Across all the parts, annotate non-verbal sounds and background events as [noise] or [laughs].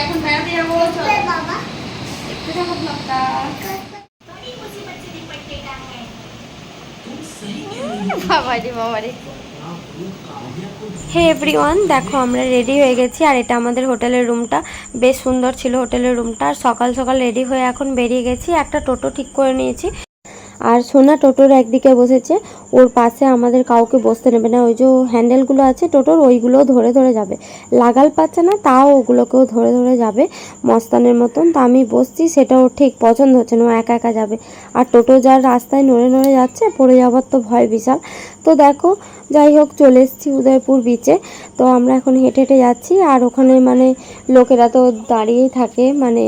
এখন বেড়াতে যাব চল। দেখতে থাকো ব্লগটা বাবারি বাবারি। হে এভরিওয়ান দেখো আমরা রেডি হয়ে গেছি আর এটা আমাদের হোটেলের রুমটা বেশ সুন্দর ছিল হোটেলের রুমটা আর সকাল সকাল রেডি হয়ে এখন বেরিয়ে গেছি একটা টোটো ঠিক করে নিয়েছি। আর সোনা টোটোর একদিকে বসেছে, ওর পাশে আমাদের কাউকে বসতে নেবে না। ওই যে হ্যান্ডেলগুলো আছে টোটোর ওইগুলোও ধরে ধরে যাবে। লাগাল পাচ্ছে না, তাও ওগুলোকেও ধরে ধরে যাবে মস্তানের মতন। তা আমি বসছি, সেটা ওর ঠিক পছন্দ হচ্ছে না, ও একা একা যাবে। আর টোটো যার রাস্তায় নড়ে নড়ে যাচ্ছে, পড়ে যাওয়ার তো ভয় বিশাল। তো দেখো, যাই হোক, চলে এসেছি উদয়পুর বিচে তো আমরা এখন হেঁটে হেঁটে যাচ্ছি, আর ওখানে মানে লোকেরা তো দাঁড়িয়েই থাকে মানে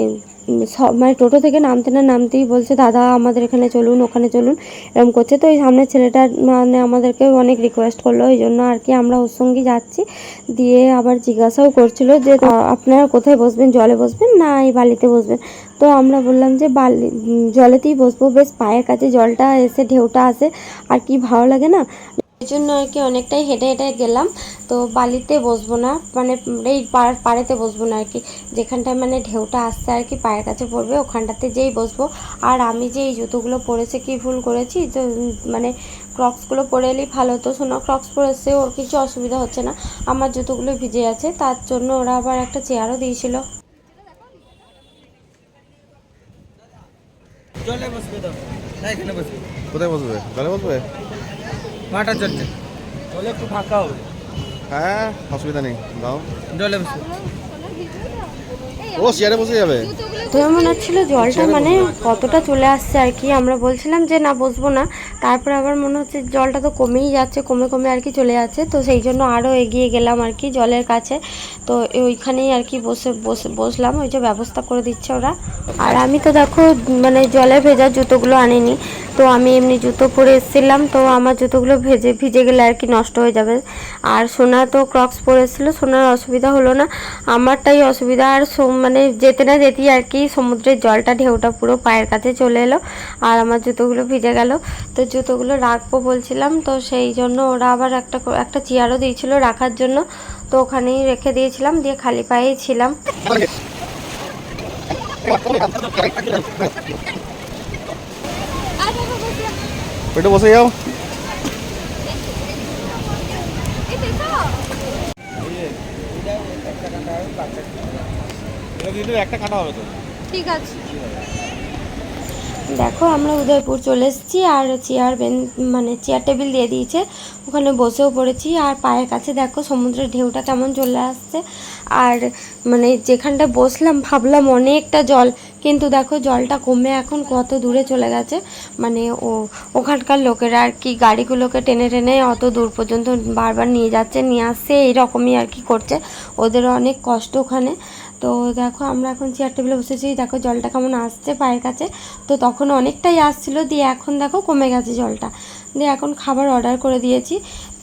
সব মানে টোটো থেকে নামতে না নামতেই বলছে, দাদা, আমাদের এখানে চলুন, ওখানে চলুন। এরকম করছে। তো ওই সামনের ছেলেটা মানে আমাদেরকে অনেক রিকোয়েস্ট করল ওই জন্য আর কি আমরা ওর সঙ্গে যাচ্ছি। দিয়ে আবার জিজ্ঞাসাও করছিল যে আপনারা কোথায় বসবেন? জলে বসবেন না এই বালিতে বসবেন? তো আমরা বললাম যে, বালি জলেতেই বসবো। বেশ পায়ের কাছে জলটা এসে, ঢেউটা আসে, আর কি ভালো লাগে না? এই জন্য আর কি অনেকটাই হেঁটে হেঁটে গেলাম। তো বালিতে বসবো না মানে এই পাড় পাড়েতে বসবো না আর কি। যেখানটায় মানে ঢেউটা আসছে আর কি পায়ের কাছে পড়বে ওখানটাতে যেই বসবো। আর আমি যে এই জুতোগুলো পরেছে কি ভুল করেছি? তো মানে ক্রক্সগুলো পরে এলেই ভালো হতো। শোনা ক্রক্স পরেছে ওর কিছু অসুবিধা হচ্ছে না। আমার জুতোগুলো ভিজে আছে তার জন্য ওরা আবার একটা চেয়ারও দিয়েছিল। কোথায় বসবে? জলে বসবে? মাটা চলছে। জলে একটু ফাঁকা হবে। হ্যাঁ অসুবিধা নেই দাও জলে বসে। ও চেয়ারে বসে যাবে? তো মনে হচ্ছিল জলটা মানে কতটা চলে আসছে আর কি। আমরা বলছিলাম যে, না, বসবো না। তারপর আবার মনে হচ্ছে জলটা তো কমেই যাচ্ছে, কমে কমে আর কি চলে যাচ্ছে। তো সেই জন্য আরও এগিয়ে গেলাম আর কি জলের কাছে। তো ওইখানেই আর কি বসে বসে, বসলাম। ওই যে ব্যবস্থা করে দিচ্ছে ওরা। আর আমি তো দেখো মানে জলে ভেজা জুতোগুলো আনিনি। তো আমি এমনি জুতো পরে এসেছিলাম। তো আমার জুতোগুলো ভেজে, ভিজে গেলে আর কি নষ্ট হয়ে যাবে। আর সোনা তো ক্রক্স পরেছিল সোনার অসুবিধা হলো না। আমারটাই অসুবিধা। আর মানে যেতে না যেতেই আর কি সমুদ্রের জলটা ঢেউটা পুরো পায়ের কাছে চলে এলো আর আমার জুতোগুলো ভিজে গেল। তো জুতোগুলো রাখব বলছিলাম তো সেই জন্য ওরা আবার একটা একটা চেয়ারও দিয়েছিল রাখার জন্য। তো ওখানেই রেখে দিয়েছিলাম দিয়ে খালি পায়েই ছিলাম। একটু বসে যাও। একটা কাটা হবে তো। ঠিক আছে। দেখো, আমরা উদয়পুর চলে এসেছি, আর চেয়ার বেন মানে চেয়ার টেবিল দিয়ে দিয়েছে। ওখানে বসেও পড়েছি, আর পায়ের কাছে দেখো, সমুদ্রের ঢেউটা কেমন চলে আসছে। আর মানে যেখানটা বসলাম, ভাবলাম অনেকটা জল, কিন্তু দেখো, জলটা কমে এখন কত দূরে চলে গেছে। মানে ও, ওখানকার লোকেরা আর কি, গাড়িগুলোকে টেনে টেনে অত দূর পর্যন্ত বারবার নিয়ে যাচ্ছে, নিয়ে আসছে, এইরকমই আর কি করছে। ওদেরও অনেক কষ্ট ওখানে। তো দেখো, আমরা এখন চেয়ার টেবিলে বসেছি। দেখো, জলটা কেমন আসছে পায়ের কাছে। তো তখন অনেকটাই আসছিল, দিয়ে এখন দেখো কমে গেছে জলটা। দিয়ে এখন খাবার অর্ডার করে দিয়েছি।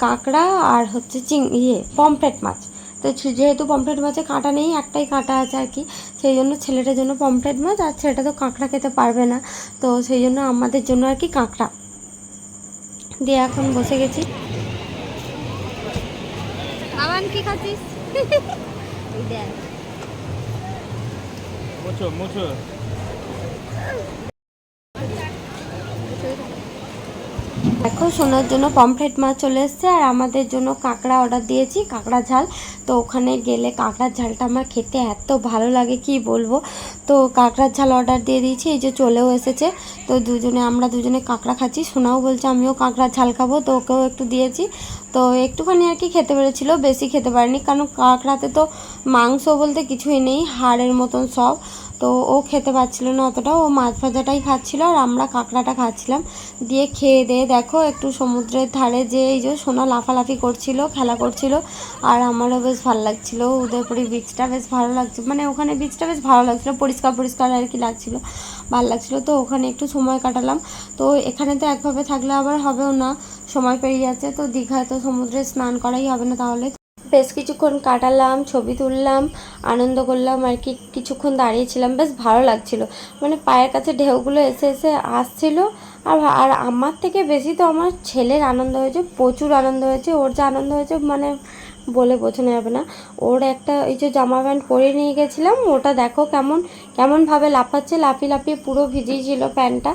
কাঁকড়া আর হচ্ছে চিং ইয়ে পমফ্রেট মাছ। তো যেহেতু পমফ্রেট মাছে কাঁটা নেই, একটাই কাঁটা আছে আর কি, সেই জন্য ছেলেটার জন্য পমফ্রেট মাছ, আর ছেলেটা তো কাঁকড়া খেতে পারবে না। তো সেই জন্য আমাদের জন্য আর কি কাঁকড়া। দিয়ে এখন বসে গেছি। আমান, কি খাচ্ছিস? [laughs] মুছো মুছো দেখো, সোনার জন্য পমফ্রেট মাছ চলে এসছে, আর আমাদের জন্য কাঁকড়া অর্ডার দিয়েছি, কাঁকড়া ঝাল। তো ওখানে গেলে কাঁকড়ার ঝালটা আমার খেতে এত ভালো লাগে, কি বলব? তো কাঁকড়ার ঝাল অর্ডার দিয়ে দিয়েছি, এই যে চলেও এসেছে। তো দুজনে, আমরা দুজনে কাঁকড়া খাচ্ছি। সোনাও বলছে, আমিও কাঁকড়ার ঝাল খাব। তো ওকেও একটু দিয়েছি। তো একটুখানি আর কি খেতে পেরেছিল, বেশি খেতে পারেনি, কারণ কাঁকড়াতে তো মাংস বলতে কিছুই নেই, হাড়ের মতন সব। তো ও খেতে পারছিল না অতটা, ও মাছ ভাজাটাই খাচ্ছিল, আর আমরা কাঁকড়াটা খাচ্ছিলাম। দিয়ে খেয়ে দিয়ে দেখো একটু সমুদ্রের ধারে যে এই যে সোনা লাফালাফি করছিল, খেলা করছিল, আর আমারও বেশ ভালো লাগছিল। উদয়পুরি বিচটা বেশ ভালো লাগছিল মানে ওখানে বিচটা বেশ ভালো লাগছিল, পরিষ্কার পরিষ্কার আর কি লাগছিল, ভালো লাগছিল। তো ওখানে একটু সময় কাটালাম। তো এখানে তো একভাবে থাকলে আবার হবেও না, সময় পেরিয়ে যাচ্ছে। তো দীঘায় তো সমুদ্রে স্নান করাই হবে না তাহলে। বেশ কিছুক্ষণ কাটালাম, ছবি তুললাম, আনন্দ করলাম আর কি, কিছুক্ষণ দাঁড়িয়েছিলাম বেশ ভালো লাগছিল। মানে পায়ের কাছে ঢেউগুলো এসে এসে আসছিল। আর আর আমার থেকে বেশি তো আমার ছেলের আনন্দ হয়েছে, প্রচুর আনন্দ হয়েছে, ওর যে আনন্দ হয়েছে মানে বলে বোঝানো যাবে না। ওর একটা এই যে জামা প্যান্ট পরে নিয়ে গেছিলাম, ওটা দেখো কেমন, কেমনভাবে লাফাচ্ছে, লাফিয়ে লাফিয়ে পুরো ভিজিয়েছিল প্যান্টটা।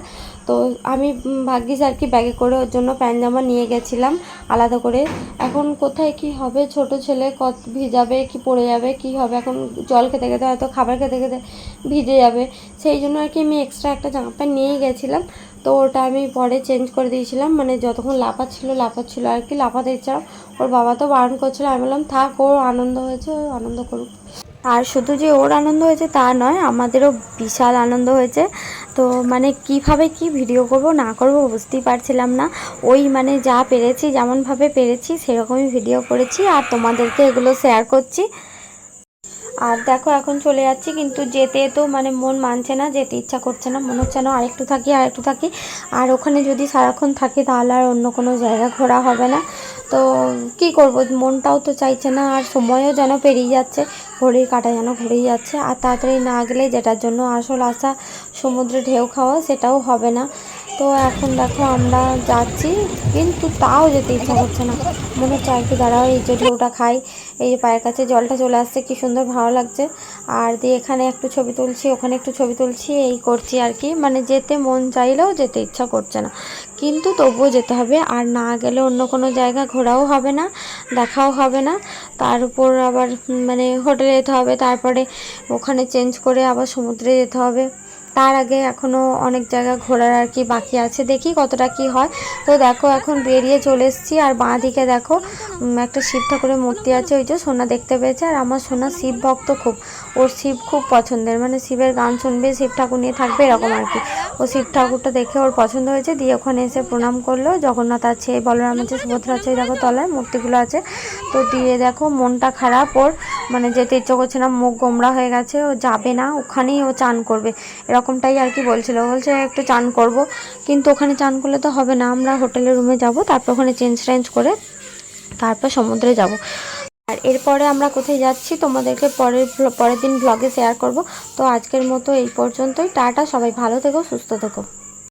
তো আমি ভাগ্যিস আর কি ব্যাগে করে ওর জন্য প্যান্ট জামা নিয়ে গেছিলাম আলাদা করে। এখন কোথায় কি হবে? ছোট ছেলে কত ভিজাবে, কি পড়ে যাবে, কি হবে? এখন জল খেতে খেতে হয়তো খাবার খেতে খেতে ভিজে যাবে। সেই জন্য আর কি আমি এক্সট্রা একটা জামা প্যান্ট নিয়ে গেছিলাম। তো ওটা আমি পরে চেঞ্জ করে দিয়েছিলাম মানে যতক্ষণ লাফাচ্ছিল লাফাচ্ছিল আর কি, লাফাতে ইচ্ছা ওর বাবা তো বারণ করছিল, আমি বললাম, থাক ওর আনন্দ হয়েছে, ও আনন্দ করুক। আর শুধু যে ওর আনন্দ হয়েছে তা নয়, আমাদেরও বিশাল আনন্দ হয়েছে। তো মানে কীভাবে কি ভিডিও করব, না করব বুঝতেই পারছিলাম না। ওই মানে যা পেরেছি, যেমনভাবে পেরেছি, সেরকমই ভিডিও করেছি। আর তোমাদেরকে এগুলো শেয়ার করছি। আর দেখো, এখন চলে যাচ্ছি, কিন্তু যেতে তো মানে মন মানছে না, যেতে ইচ্ছা করছে না, মনে হচ্ছে না আরেকটু থাকি আরেকটু থাকি। আর ওখানে যদি সারাক্ষণ থাকি তাহলে আর অন্য কোনো জায়গা ঘোরা হবে না। তো কি করব, মনটাও তো চাইছে না, আর সময়ও যেন পেরিয়ে যাচ্ছে, ঘড়ির কাটা যেন ঘুরেই যাচ্ছে। আর তাড়াতাড়ি না গেলে যেটার জন্য আসল আশা সমুদ্রে ঢেউ খাওয়া, সেটাও হবে না। তো এখন দেখো, আমরা যাচ্ছি, কিন্তু তাও যেতে ইচ্ছা করছে না। মনে হচ্ছে আর কি দাঁড়াও, এই যে ঢেউটা খাই। এই যে পায়ের কাছে জলটা চলে আসছে, কি সুন্দর ভালো লাগছে। আর দিয়ে এখানে একটু ছবি তুলছি, ওখানে একটু ছবি তুলছি, এই করছি আর কি। মানে যেতে মন চাইলেও যেতে ইচ্ছা করছে না। কিন্তু তবুও যেতে হবে, আর না গেলে অন্য কোনো জায়গা ঘোরাও হবে না, দেখাও হবে না। তার উপর আবার মানে হোটেলে যেতে হবে, তারপরে ওখানে চেঞ্জ করে আবার সমুদ্রে যেতে হবে। তার আগে এখনও অনেক জায়গা ঘোরার আর কি বাকি আছে। দেখি কতটা কি হয়। তো দেখো, এখন বেরিয়ে চলে এসেছি। আর বাঁ দিকে দেখো একটা শিব ঠাকুরের মূর্তি আছে। ওই যে সোনা দেখতে পেয়েছে। আর আমার সোনা শিব ভক্ত খুব। ওর শিব খুব পছন্দের। মানে শিবের গান শুনবে, শিব ঠাকুর নিয়ে থাকবে এরকম আর কি। ও শিব ঠাকুরটা দেখে ওর পছন্দ হয়েছে। দিয়ে ওখানে এসে প্রণাম করল। জগন্নাথ আছে, বলরাম আছে, সুভদ্রা আছে দেখো তলায় মূর্তিগুলো আছে। তো দিয়ে দেখো, মনটা খারাপ। ওর মানে যেতে ইচ্ছে করছে না, মুখ গোমড়া হয়ে গেছে, ও যাবে না, ওখানেই ও চান করবে। এরকমটাই আর কি বলছিল। বলছে, একটু চান করব। কিন্তু ওখানে চান করলে তো হবে না, আমরা হোটেলের রুমে যাব, তারপর ওখানে চেঞ্জ টেঞ্জ করে তারপর সমুদ্রে যাব। আর এরপরে আমরা কোথায় যাচ্ছি, তোমাদেরকে পরের পরের দিন ব্লগে শেয়ার করব। তো আজকের মতো এই পর্যন্তই। টাটা, সবাই ভালো থেকো, সুস্থ থেকো।